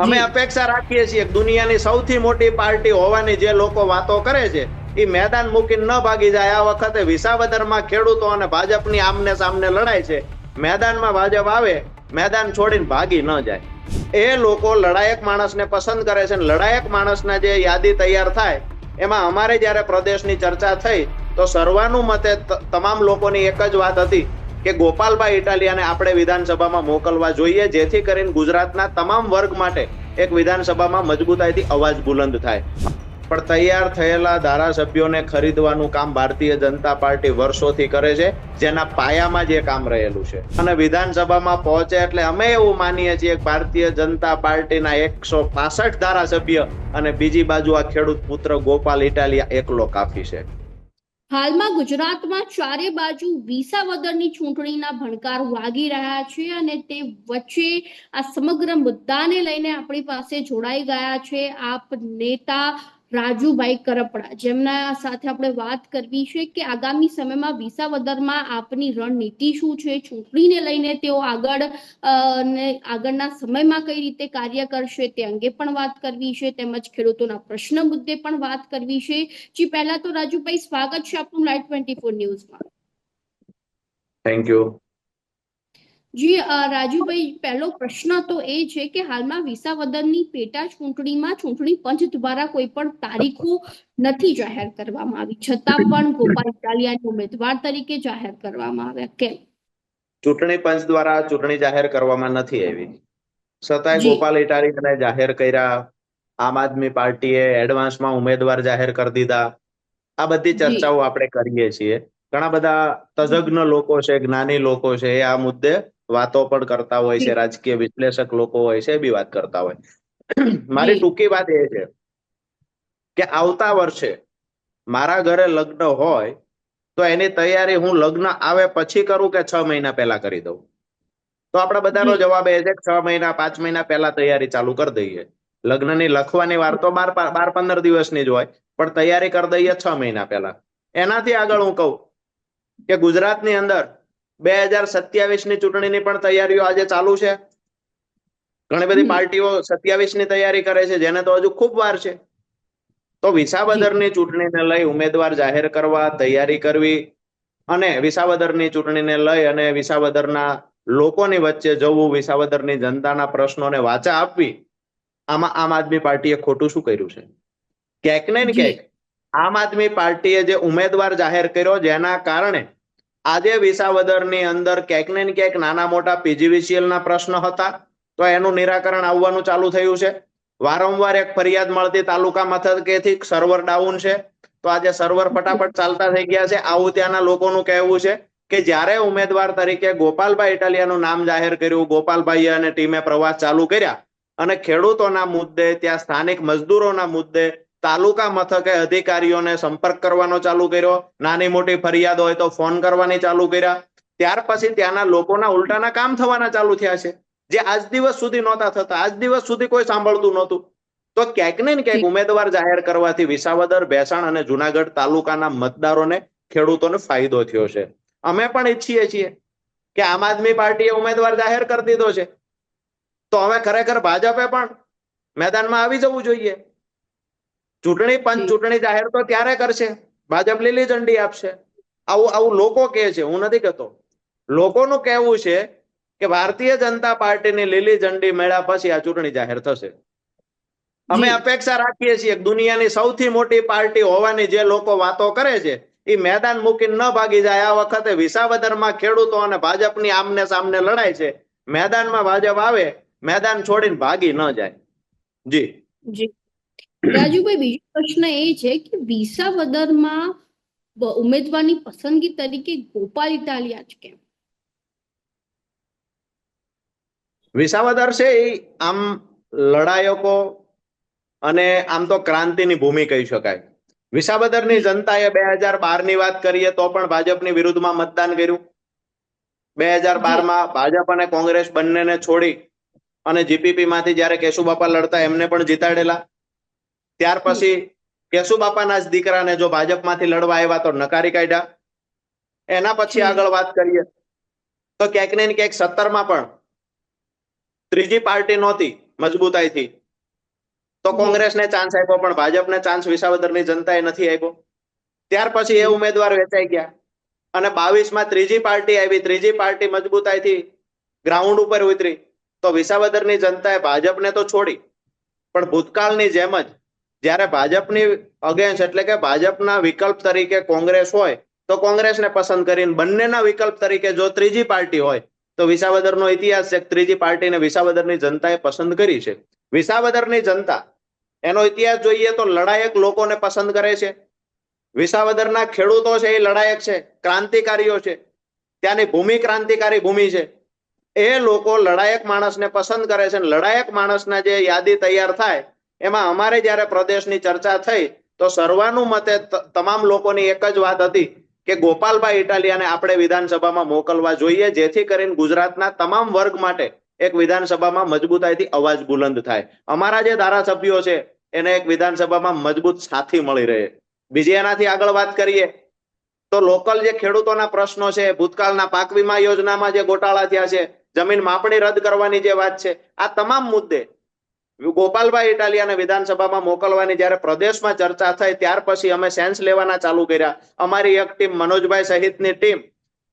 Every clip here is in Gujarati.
અમે અપેક્ષા રાખીએ છીએ દુનિયાની સૌથી મોટી પાર્ટી હોવાની જે લોકો વાતો કરે છે એ મેદાન મૂકીને ન ભાગી જાય. આ વખતે વિસાવદરમાં ખેડૂતો અને ભાજપની આમને સામને લડાઈ છે. મેદાનમાં ભાજપ આવે મેદાન છોડીને ભાગી ન જાય. એ લોકો લડાયક માણસને પસંદ કરે છે અને લડાયક માણસના જે યાદી તૈયાર થાય એમાં અમારે જ્યારે પ્રદેશની ચર્ચા થઈ તો સર્વાનુમતે તમામ લોકોની એક જ વાત હતી કે ગોપાલભાઈ ઇટાલિયાને આપણે વિધાનસભામાં મોકલવા જોઈએ, જેથી કરીને ગુજરાતના તમામ વર્ગ માટે એક વિધાનસભામાં મજબૂતાઈથી અવાજ બુલંદ થાય. પણ તૈયાર થયેલા ધારાસભ્યોને ખરીદવાનું કામ ભારતીય જનતા પાર્ટી વર્ષોથી કરે છે, જેના પાયામાં જ કામ રહેલું છે. અને વિધાનસભામાં પહોંચે એટલે અમે એવું માનીએ છીએ ભારતીય જનતા પાર્ટીના એકસો પાસઠ ધારાસભ્ય અને બીજી બાજુ આ ખેડૂત પુત્ર ગોપાલ ઇટાલિયા એકલો કાફી છે. હાલમાં ગુજરાતમાં ચારે બાજુ વિસાવદરની ચૂંટણીના ભણકાર વાગી રહ્યા છે અને તે વચ્ચે આ સમગ્ર મુદ્દાને લઈને આપણી પાસે જોડાઈ ગયા છે આપ નેતા રાજુભાઈ કરપડા. જેમના સાથે આપણે વાત કરવી છે કે આગામી સમયમાં વિસાવદરમાં આપની રણનીતિ શું છે, ચૂંટણીને લઈને તેઓ આગળ ને આગળના સમયમાં કઈ રીતે કાર્ય કરશે તે અંગે પણ વાત કરવી છે. તેમજ ખેડૂતોના પ્રશ્ન મુદ્દે પણ વાત કરવી છે. જી, પહેલા તો રાજુભાઈ, સ્વાગત છે આપનું લાઈવ ટ્વેન્ટી ફોર ન્યૂઝમાં. થેન્ક યુ જી રાજુભાઈ પહેલો પ્રશ્ન તો એ છે કે હાલમાં વિસાવદનની પેટા ચૂંટણીમાં ચૂંટણી પંચ દ્વારા કોઈ પણ તારીખો નથી જાહેર કરવામાં આવી. છતાં પણ ગોપાલ ઇટાલિયાને ઉમેદવાર તરીકે જાહેર કરવામાં આવ્યા. કેમ? ચૂંટણી પંચ દ્વારા ચૂંટણી જાહેર કરવામાં નથી આવી. છતાંય ગોપાલ ઇટાલિયાને જાહેર કર્યા. આમ આદમી પાર્ટીએ એડવાન્સમાં ઉમેદવાર જાહેર કરી દીધા. આ બધી ચર્ચાઓ આપણે કરીએ છીએ. ઘણા બધા તજજ્ઞ લોકો છે જ્ઞાની લોકો છે એ આ મુદ્દે વાતો પણ કરતા હોય છે રાજકીય વિશ્લેષક લોકો હોય છે એ બી વાત કરતા હોય. મારી ટૂંકી વાત એ છે કે આવતા વર્ષે મારા ઘરે લગ્ન હોય તો એની તૈયારી હું લગ્ન આવે પછી કરું કે છ મહિના પહેલા કરી દઉં? તો આપણા બધાનો જવાબ એ છે કે છ મહિના પાંચ મહિના પહેલા તૈયારી ચાલુ કરી દઈએ. લગ્નની લખવાની વાર તો બાર બાર પંદર દિવસની જ હોય પણ તૈયારી કરી દઈએ છ મહિના પહેલા. એનાથી આગળ હું કહું કે ગુજરાતની અંદર બે હજાર સત્યાવીસની ચૂંટણીની પણ તૈયારીઓ આજે ચાલુ છે. ઘણી બધી પાર્ટીઓ સત્યાવીસની તૈયારી કરે છે જેને તો હજુ ખૂબ વાર છે. તો વિસાવદરની ચૂંટણીને લઈ ઉમેદવાર જાહેર કરવા તૈયારી કરવી અને વિસાવદરની ચૂંટણીને લઈ અને વિસાવદરના લોકોની વચ્ચે જવું વિસાવદરની જનતાના પ્રશ્નોને વાચા આપવી આમાં આમ આદમી પાર્ટીએ ખોટું શું કર્યું છે? ક્યાંક ને ક્યાંક આમ આદમી પાર્ટીએ જે ઉમેદવાર જાહેર કર્યો જેના કારણે આજે વિસાવદરની અંદર ક્યાંક ને ક્યાંક નાના મોટા પીજીવીસીએલ ના પ્રશ્ન હતા. તો એનું નિરાકરણ આવવાનું ચાલુ થયું છે. વારંવાર એક ફરિયાદ મળતી તાલુકા મથકેથી સર્વર ડાઉન છે. તો આજે સર્વર ફટાફટ ચાલતા થઈ ગયા છે. આવું ત્યાંના લોકોનું કહેવું છે કે જ્યારે ઉમેદવાર તરીકે ગોપાલભાઈ ઇટાલિયાનું નામ જાહેર કર્યું ગોપાલભાઈ અને ટીમે પ્રવાસ ચાલુ કર્યા અને ખેડૂતોના મુદ્દે, ત્યાં સ્થાનિક મજદૂરોના મુદ્દે તાલુકા મથકે અધિકારીઓને સંપર્ક કરવાનો ચાલુ કર્યો. નાની મોટી ફરિયાદ હોય તો ફોન કરવાની ચાલુ કર્યા. ત્યાર પછી ત્યાંના લોકોના ઉલટાના કામ થવાના ચાલુ થયા છે. જે આજ દિવસ સુધી નહોતા થતા. આજ દિવસ સુધી કોઈ સાંભળતું નહોતું. તો ક્યાંક ને ક્યાંક ઉમેદવાર જાહેર કરવાથી વિસાવદર ભેસાણ અને જુનાગઢ તાલુકાના મતદારોને ખેડૂતોને ફાયદો થયો છે. અમે પણ ઈચ્છીએ છીએ કે આમ આદમી પાર્ટીએ ઉમેદવાર જાહેર કરી દીધો છે. તો હવે ખરેખર ભાજપે પણ મેદાનમાં આવી જવું જોઈએ. ચૂંટણી પંચ ચૂંટણી જાહેર તો ત્યારે કરશે. ભાજપ લીલી ઝંડી આપશે. આવું આવું લોકો કહે છે. હું નથી કહેતો. લોકોનું કહેવું છે કે ભારતીય જનતા પાર્ટીની લીલી ઝંડી મળ્યા પછી આ ચૂંટણી જાહેર થશે. અમે અપેક્ષા રાખીએ છીએ દુનિયાની સૌથી મોટી પાર્ટી હોવાની જે લોકો વાતો કરે છે એ મેદાન મૂકીને ન ભાગી જાય. આ વખતે વિસાવદરમાં ખેડૂતો અને ભાજપની આમને સામને લડાય છે. મેદાનમાં ભાજપ આવે મેદાન છોડીને ભાગી ન જાય. જી. જી. રાજુભાઈ, બીજો પ્રશ્ન એ છે કે વિસાવદરમાં ઉમેદવારની પસંદગી તરીકે ગોપાલ ઇટાલિયા જ કેમ? વિસાવદર છે આમ લડાયકો અને આમ તો ક્રાંતિની ભૂમિ કહી શકાય. વિસાવદરની જનતાએ બે હજાર બારની વાત કરીએ તો પણ ભાજપની વિરુદ્ધમાં મતદાન કર્યું. બે હજાર બારમાં ભાજપ અને કોંગ્રેસ બંનેને છોડી અને જીપીપી માંથી જયારે કેશુબાપા લડતા એમને પણ જીતાડેલા. ત્યાર પછી કેશુબાપાના જ દીકરાને જો ભાજપમાંથી લડવા આવ્યા તો નકારી કાઢ્યા. એના પછી આગળ વાત કરીએ તો ક્યાંક ને ક્યાંક સત્તરમાં પણ ત્રીજી પાર્ટી નહોતી મજબૂતાઈથી. તો કોંગ્રેસને ચાન્સ આપ્યો પણ ભાજપને ચાન્સ વિસાવદરની જનતાએ નથી આપ્યો. ત્યાર પછી એ ઉમેદવાર વેચાઈ ગયા. અને બાવીસમાં ત્રીજી પાર્ટી આવી. ત્રીજી પાર્ટી મજબૂતાઈથી ગ્રાઉન્ડ ઉપર ઉતરી. તો વિસાવદરની જનતાએ ભાજપને તો છોડી. પણ ભૂતકાળની જેમ જ જ્યારે ભાજપની અગેન્સ્ટ એટલે કે ભાજપના વિકલ્પ તરીકે કોંગ્રેસ હોય, તો કોંગ્રેસને પસંદ કરીને બંનેના વિકલ્પ તરીકે જો ત્રીજી પાર્ટી હોય, તો વિસાવદરનો ઇતિહાસ છે. ત્રીજી પાર્ટીને વિસાવદરની જનતાએ પસંદ કરી છે. વિસાવદરની જનતા, એનો ઇતિહાસ જોઈએ તો લડાયક લોકોને પસંદ કરે છે. વિસાવદરના ખેડૂતો છે એ લડાયક છે, ક્રાંતિકારીઓ છે. ત્યાંની ભૂમિ ક્રાંતિકારી ભૂમિ છે. એ લોકો લડાયક માણસને પસંદ કરે છે. લડાયક માણસના જે યાદી તૈયાર થાય એમાં અમારે જ્યારે પ્રદેશની ચર્ચા થઈ, તો સર્વાનુમતે તમામ લોકોની એક જ વાત હતી કે ગોપાલભાઈ ઇટાલિયાને આપણે વિધાનસભામાં મોકલવા જોઈએ, જેથી કરીને ગુજરાતના તમામ વર્ગ માટે એક વિધાનસભામાં મજબૂતાઈથી અવાજ બુલંદ થાય. અમારા જે ધારાસભ્યો છે, એને એક વિધાનસભામાં મજબૂત સાથી મળી રહે. બીજી એનાથી આગળ વાત કરીએ, તો લોકલ જે ખેડૂતોના પ્રશ્નો છે, ભૂતકાળના પાક વીમા યોજનામાં જે ગોટાળા થયા છે, જમીન માપણી રદ કરવાની જે વાત છે, આ તમામ મુદ્દે ગોપાલભાઈ ઇટાલિયાને વિધાનસભામાં મોકલવાની જ્યારે પ્રદેશમાં ચર્ચા થઈ ત્યાર પછી અમે સેન્સ લેવાના ચાલુ કર્યા. અમારી એક ટીમ મનોજભાઈ સહિતની ટીમ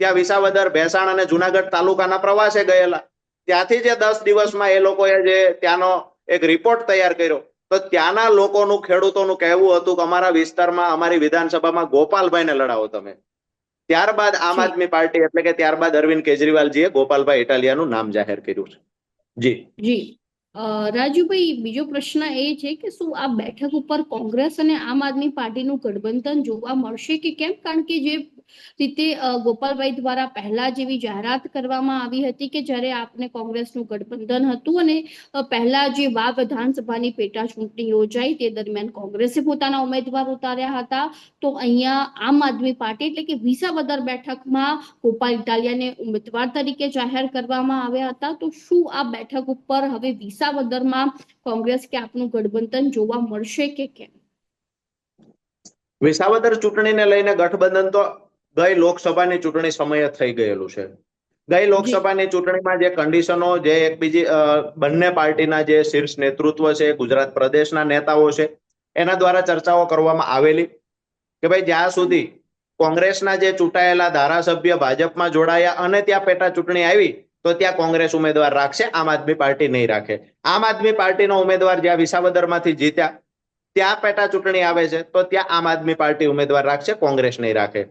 ત્યાં વિસાવદર ભેસાણ અને જુનાગઢ તાલુકાના પ્રવાસે ગયેલા. ત્યાંથી જે દસ દિવસમાં એ લોકોએ જે ત્યાંનો એક રિપોર્ટ તૈયાર કર્યો. તો ત્યાંના લોકોનું ખેડૂતોનું કહેવું હતું કે અમારા વિસ્તારમાં અમારી વિધાનસભામાં ગોપાલભાઈને લડાવો તમે. ત્યારબાદ આમ આદમી પાર્ટી એટલે કે ત્યારબાદ અરવિંદ કેજરીવાલજીએ ગોપાલભાઈ ઇટાલિયાનું નામ જાહેર કર્યું છે. જી. જી. રાજુભાઈ, બીજો પ્રશ્ન એ છે કે શું આ બેઠક ઉપર કોંગ્રેસ અને આમ આદમી પાર્ટીનું ગઠબંધન જોવા મળશે કે કેમ? કારણ કે જે રીતે ગોપાલભાઈ દ્વારા પહેલા જેવી જાહેરાત કરવામાં આવી હતી કે જ્યારે આપને કોંગ્રેસનું ગઠબંધન હતું અને પહેલા જે વા વિધાનસભાની પેટા ચૂંટણી યોજાઈ તે દરમિયાન કોંગ્રેસે પોતાના ઉમેદવાર ઉતાર્યા હતા. તો અહીંયા આમ આદમી પાર્ટી એટલે કે વિસાવદર બેઠકમાં ગોપાલ ઇટાલિયાને ઉમેદવાર તરીકે જાહેર કરવામાં આવ્યા હતા. તો શું આ બેઠક ઉપર હવે વિસાવદરમાં કોંગ્રેસ કે આપનું ગઠબંધન જોવા મળશે કે કેમ? વિસાવદર ચૂંટણીને લઈને ગઠબંધન તો ગઈ લોકસભાની ચૂંટણી સમયે થઈ ગયેલું છે. ગઈ લોકસભાની ચૂંટણીમાં જે કન્ડિશનો જે એકબીજી બંને પાર્ટીના જે શીર્ષ નેતૃત્વ છે, ગુજરાત પ્રદેશના નેતાઓ છે, એના દ્વારા ચર્ચાઓ કરવામાં આવેલી કે ભાઈ જ્યાં સુધી કોંગ્રેસના જે ચૂંટાયેલા ધારાસભ્ય ભાજપમાં જોડાયા અને ત્યાં પેટા ચૂંટણી આવી તો ત્યાં કોંગ્રેસ ઉમેદવાર રાખશે, આમ આદમી પાર્ટી નહીં રાખે. આમ આદમી પાર્ટીનો ઉમેદવાર જ્યાં વિસાવદરમાંથી જીત્યા, ત્યાં પેટા ચૂંટણી આવે છે, તો ત્યાં આમ આદમી પાર્ટી ઉમેદવાર રાખશે, કોંગ્રેસ નહીં રાખે.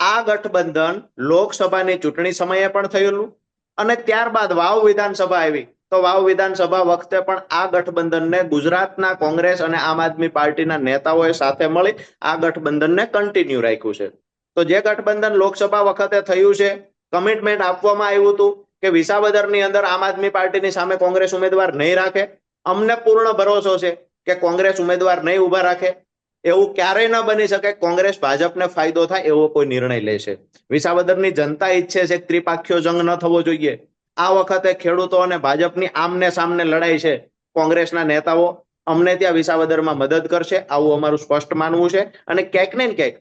આ ગઠબંધન લોકસભાની ચૂંટણી સમયે પણ થયેલું અને ત્યારબાદ વાવ વિધાનસભા આવી. તો વાવ વિધાનસભા વખતે પણ આ ગઠબંધનને ગુજરાતના કોંગ્રેસ અને આમ આદમી પાર્ટીના નેતાઓએ સાથે મળી આ ગઠબંધનને કન્ટિન્યુ રાખ્યું છે. તો જે ગઠબંધન લોકસભા વખતે થયું છે કમિટમેન્ટ આપવામાં આવ્યું હતું કે વિસાવદરની અંદર આમ આદમી પાર્ટીની સામે કોંગ્રેસ ઉમેદવાર નહીં રાખે? અમને પૂર્ણ ભરોસો છે કે કોંગ્રેસ ઉમેદવાર નહીં ઊભા રાખે. એવું ક્યારેય ન બની શકે કોંગ્રેસ ભાજપને ફાયદો થાય એવો કોઈ નિર્ણય લેશે વિસાવદરની જનતા ઈચ્છે છે ત્રિપાખ્યો જંગ ન થવો જોઈએ. આ વખતે ખેડૂતો અને ભાજપની આમને સામને લડાઈ છે કોંગ્રેસના નેતાઓ. અમને ત્યાં વિસાવદરમાં મદદ કરશે. આવું અમારું સ્પષ્ટ માનવું છે. અને ક્યાંક ને ક્યાંક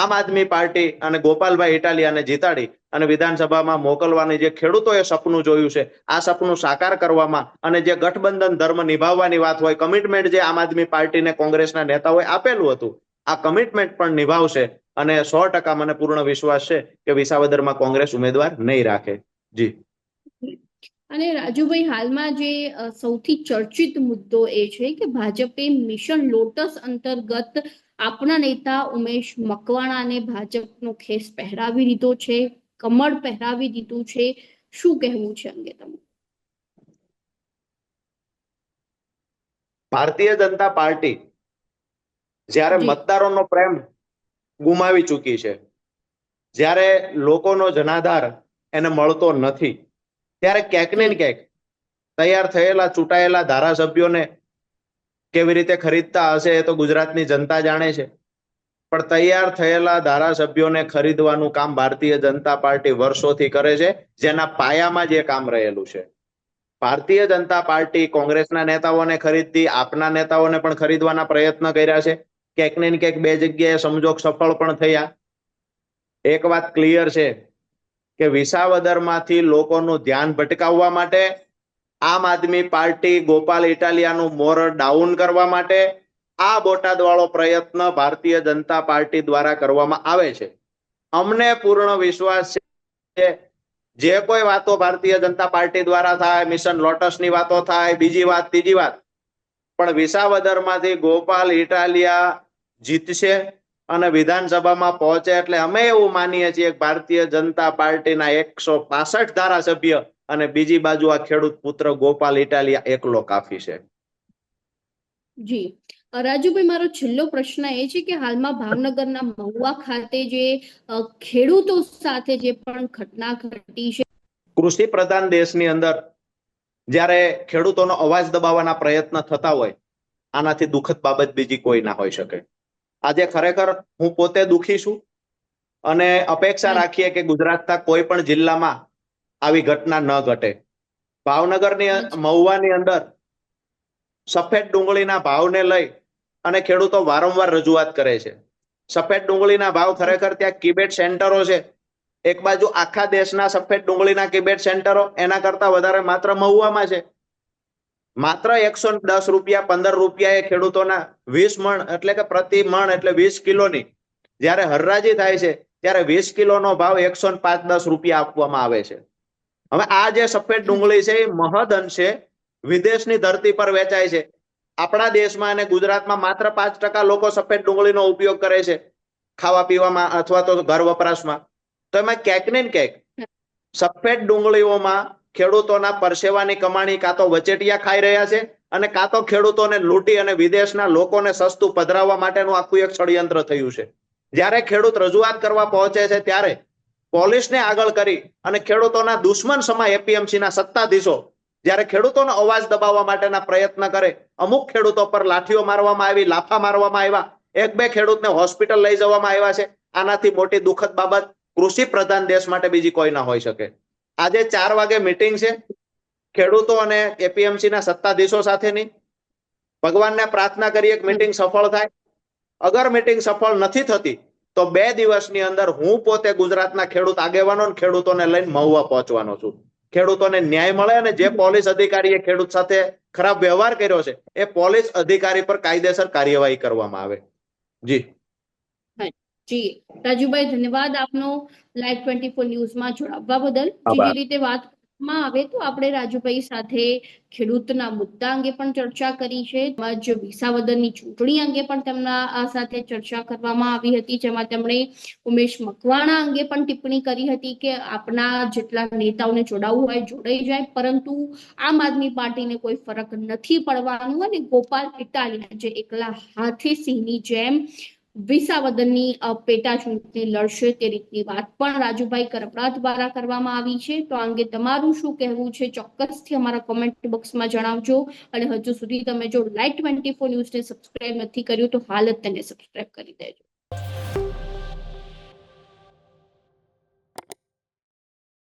આમ આદમી પાર્ટી અને ગોપાલભાઈ ઇટાલિયાને જીતાડી અને વિધાનસભામાં મોકલવાની જે ખેડૂતોએ સપનું જોયું છે, આ સપનું સાકાર કરવામાં અને જે ગઠબંધન ધર્મ નિભાવવાની વાત હોય કમિટમેન્ટ જે આમ આદમી પાર્ટીને કોંગ્રેસના નેતાઓએ આપેલું હતું, આ કમિટમેન્ટ પણ નિભાવશે અને સો ટકા મને પૂર્ણ વિશ્વાસ છે કે વિસાવદરમાં કોંગ્રેસ ઉમેદવાર નહીં રાખે. જી. અને રાજુભાઈ, હાલમાં જે સૌથી ચર્ચિત મુદ્દો એ છે કે ભાજપે મિશન લોટસ અંતર્ગત આપના નેતા ઉમેશ મકવાણાને ભાજપનો ખેસ પહેરાવી દીધો છે કમળ પહેરાવી દીધું છે. શું કહેવું છે અંગે તમે ભારતીય જનતા પાર્ટી જ્યારે મતદારોનો પ્રેમ ગુમાવી ચૂકી છે જ્યારે લોકોનો જનાધાર એને મળતો નથી ત્યારે ક્યાંક ને ક્યાંક તૈયાર થયેલા ચૂંટાયેલા ધારાસભ્યોને કેવી રીતે ખરીદતા હશે એ તો ગુજરાતની જનતા જાણે છે. પણ તૈયાર થયેલા ધારાસભ્યોને ખરીદવાનું કામ ભારતીય જનતા પાર્ટી વર્ષોથી કરે છે. જેના પાયામાં જે કામ રહેલું છે. ભારતીય જનતા પાર્ટી કોંગ્રેસના નેતાઓને ખરીદતી, આપના નેતાઓને પણ ખરીદવાના પ્રયત્ન કર્યા છે. ક્યાંક ને ક્યાંક બે જગ્યાએ સમજોગ સફળ પણ થયા. એક વાત ક્લિયર છે કે વિસાવદરમાંથી લોકોનું ધ્યાન ભટકાવવા માટે આમ આદમી પાર્ટી ગોપાલ ઇટાલિયાનું મોર ડાઉન કરવા માટે આ બોટાદ વાળો પ્રયત્ન ભારતીય જનતા પાર્ટી દ્વારા કરવામાં આવે છે. અમને પૂર્ણ વિશ્વાસ છે જે કોઈ વાતો ભારતીય જનતા પાર્ટી દ્વારા થાય, મિશન લોટસની વાતો થાય, બીજી વાત, ત્રીજી વાત, પણ વિસાવદરમાંથી ગોપાલ ઇટાલિયા જીતશે અને વિધાનસભામાં પહોંચે એટલે અમે એવું માનીએ છીએ ભારતીય જનતા પાર્ટીના એકસો પાસઠ ધારાસભ્ય અને બીજી બાજુ આ ખેડૂત પુત્ર ગોપાલ ઇટાલિયા એકલો કાફી છે. જી. રાજુભાઈ મારો છેલ્લો પ્રશ્ન એ છે કે હાલમાં ભાવનગરના મહુવા ખાતે જે ખેડૂતો સાથે જે પણ ઘટના ઘટી છે. કૃષિ પ્રધાન દેશની અંદર જ્યારે ખેડૂતોનો અવાજ દબાવવાના પ્રયત્ન થતા હોય આનાથી દુઃખદ બાબત બીજી કોઈ ના હોઈ શકે. આજે ખરેખર હું પોતે દુઃખી છું અને અપેક્ષા રાખીએ કે ગુજરાતના કોઈ પણ જિલ્લામાં આવી ઘટના ન ઘટે. ભાવનગરની મહુવાની અંદર સફેદ ડુંગળીના ભાવને લઈ અને ખેડૂતો વારંવાર રજૂઆત કરે છે. સફેદ ડુંગળીના ભાવ ખરેખર ત્યાં કિબેટ સેન્ટરો છે. એક બાજુ આખા દેશના સફેદ ડુંગળીના કિબેટ સેન્ટરો, એના કરતા વધારે માત્ર મહુવામાં છે. માત્ર એકસો દસ રૂપિયા, પંદર રૂપિયા એ ખેડૂતોના વીસ મણ, એટલે કે પ્રતિ મણ, એટલે વીસ કિલોની જ્યારે હરરાજી થાય છે, ત્યારે વીસ કિલોનો ભાવ એકસો પાંચ દસ રૂપિયા આપવામાં આવે છે. હવે આ જે સફેદ ડુંગળી છે, એ મહદ અંશે વિદેશની ધરતી પર વેચાય છે. આપણા દેશમાં અને ગુજરાતમાં માત્ર પાંચ ટકા લોકો સફેદ ડુંગળીનો ઉપયોગ કરે છે, ખાવા પીવામાં અથવા તો ઘર વપરાશમાં. તો એમાં ક્યાંક ને ક્યાંક સફેદ ડુંગળીઓમાં ખેડૂતોના પરસેવાની કમાણી કાં તો વચેટિયા ખાઈ રહ્યા છે અને કાં તો ખેડૂતોને લૂંટી અને વિદેશના લોકોને સસ્તું પધરાવવા માટેનું આખું એક ષડયંત્ર થયું છે. જ્યારે ખેડૂત રજૂઆત કરવા પહોંચે છે, ત્યારે પોલીસને આગળ કરી અને ખેડૂતોના દુશ્મન સમા એપીએમસીના સત્તાધીશો જ્યારે ખેડૂતોનો અવાજ દબાવવા માટેના પ્રયત્ન કરે, અમુક ખેડૂતો પર લાઠીઓ મારવામાં આવી, લાફા મારવામાં આવ્યા. એક બે ખેડૂતને હોસ્પિટલ લઈ જવામાં આવ્યા છે. આનાથી મોટી દુઃખદ બાબત, કૃષિ પ્રધાન દેશ માટે બીજી કોઈ ના હોઈ શકે. આજે ચાર વાગે મિટિંગ છે. ખેડૂતો અને એપીએમસી ના સત્તાધીશો સાથેની. ભગવાનને પ્રાર્થના કરીએ એક મિટિંગ સફળ થાય. અગર મીટિંગ સફળ નથી થતી તો બે દિવસની અંદર હું પોતે ગુજરાતના ખેડૂત આગેવાનો ખેડૂતોને લઈને મહુવા પહોંચવાનો છું. ખેડૂતોને ન્યાય મળે અને જે પોલીસ અધિકારીએ ખેડૂત સાથે ખરાબ વ્યવહાર કર્યો છે એ પોલીસ અધિકારી પર કાયદેસર કાર્યવાહી કરવામાં આવે. જી. જી. રાજુભાઈ ધન્યવાદ આપનો. લાઈવ ટ્વેન્ટી ફોર ન્યૂઝમાં જોડાવવા બદલ. જે રીતે વાત કરવામાં આવે તો આપણે રાજુભાઈ સાથે ખેડૂતના મુદ્દા અંગે પણ ચર્ચા કરી છે. તેમજ વિસાવદરની ચૂંટણી અંગે પણ તેમના સાથે ચર્ચા કરવામાં આવી હતી, જેમાં તેમણે ઉમેશ મકવાણા અંગે પણ ટિપ્પણી કરી હતી કે આપના જેટલા નેતાઓને જોડાવવું હોય જોડાઈ જાય, પરંતુ આમ આદમી પાર્ટીને કોઈ ફરક નથી પડવાનું અને ગોપાલ ઇટાલી જે એકલા હાથી સિંહની જેમ વિસાવદનની પેટા ચૂંટણી લડશે તે રીતની વાત પણ રાજુભાઈ કરપડા દ્વારા કરવામાં આવી છે. તો અંગે તમારું શું કહેવું છે? ચોક્કસથી અમારા કોમેન્ટ બોક્સમાં જણાવજો. અને હજુ સુધી તમે જો લાઈટ ટ્વેન્ટી ફોર ન્યૂઝને સબસ્ક્રાઇબ નથી કર્યું તો હાલ જ તેને સબસ્ક્રાઇબ કરી દેજો.